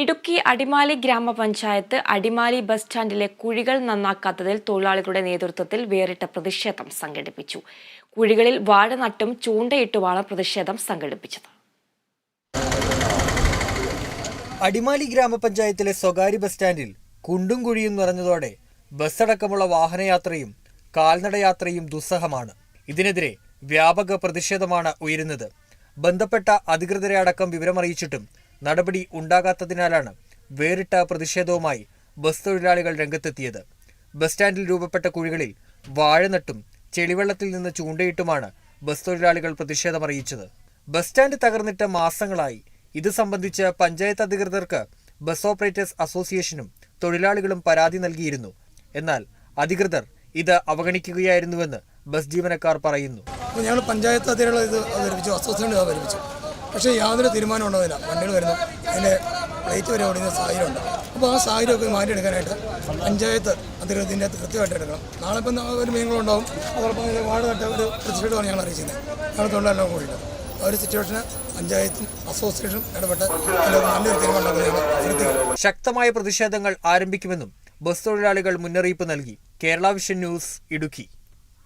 ഇടുക്കി അടിമാലി ഗ്രാമപഞ്ചായത്ത് അടിമാലി ബസ് സ്റ്റാൻഡിലെ കുഴികൾ നന്നാക്കാത്തതിൽ തൊഴിലാളികളുടെ നേതൃത്വത്തിൽ വേറിട്ട പ്രതിഷേധം സംഘടിപ്പിച്ചു. കുഴികളിൽ വാഴ നട്ടും ചൂണ്ടയിട്ടുമാണ് പ്രതിഷേധം സംഘടിപ്പിച്ചത്. അടിമാലി ഗ്രാമപഞ്ചായത്തിലെ സ്വകാര്യ ബസ് സ്റ്റാൻഡിൽ കുണ്ടും കുഴിയും നിറഞ്ഞതോടെ ബസ്സടക്കമുള്ള വാഹനയാത്രയും കാൽനടയാത്രയും ദുസ്സഹമാണ്. ഇതിനെതിരെ വ്യാപക പ്രതിഷേധമാണ് ഉയരുന്നത്. ബന്ധപ്പെട്ട അധികൃതരെ അടക്കം വിവരമറിയിച്ചിട്ടും നടപടി ഉണ്ടാകാത്തതിനാലാണ് വേറിട്ട പ്രതിഷേധവുമായി ബസ് തൊഴിലാളികൾ രംഗത്തെത്തിയത്. ബസ് സ്റ്റാൻഡിൽ രൂപപ്പെട്ട കുഴികളിൽ വാഴനട്ടും ചെളിവെള്ളത്തിൽ നിന്ന് ചൂണ്ടയിട്ടുമാണ് ബസ് തൊഴിലാളികൾ പ്രതിഷേധമറിയിച്ചത്. ബസ് സ്റ്റാൻഡ് തകർന്നിട്ട് മാസങ്ങളായി. ഇത് സംബന്ധിച്ച് പഞ്ചായത്ത് അധികൃതർക്ക് ബസ് ഓപ്പറേറ്റേഴ്സ് അസോസിയേഷനും തൊഴിലാളികളും പരാതി നൽകിയിരുന്നു. എന്നാൽ അധികൃതർ ഇത് അവഗണിക്കുകയായിരുന്നുവെന്ന് ബസ് ജീവനക്കാർ പറയുന്നു. ഞങ്ങൾ പഞ്ചായത്ത് അധികൃതർ ഇത് അവതരിപ്പിച്ചു അസോസിയേഷൻ അവതരിപ്പിച്ചു. പക്ഷേ യാതൊരു തീരുമാനം ഉണ്ടാവില്ല. വണ്ടികൾ വരുന്നു. അതിന്റെ പ്ലേറ്റ് വരെ ഓടുന്ന സാഹചര്യമുണ്ട് അപ്പോൾ ആ സാഹചര്യമൊക്കെ മാറ്റിയെടുക്കാനായിട്ട് പഞ്ചായത്ത് അധികൃതത്തിന്റെ കൃത്യമായിട്ട് എടുക്കണം. നാളെ ഇപ്പം ഒരു മീനുകളുണ്ടാവും അതോടൊപ്പം അതിന്റെ വാർഡ് ഒരു പ്രതിഷേധമാണ് ഞങ്ങൾ അറിയിക്കുന്നത് ഞങ്ങൾ തൊണ്ടെല്ലാം കൂടിയിട്ട് ഒരു സിറ്റുവേഷന് പഞ്ചായത്തും അസോസിയേഷനും ഇടപെട്ട് നല്ലൊരു തീരുമാനം ശക്തമായ പ്രതിഷേധങ്ങൾ ആരംഭിക്കുമെന്നും ബസ് തൊഴിലാളികൾ മുന്നറിയിപ്പ് നൽകി. Kerala vision news Idukki.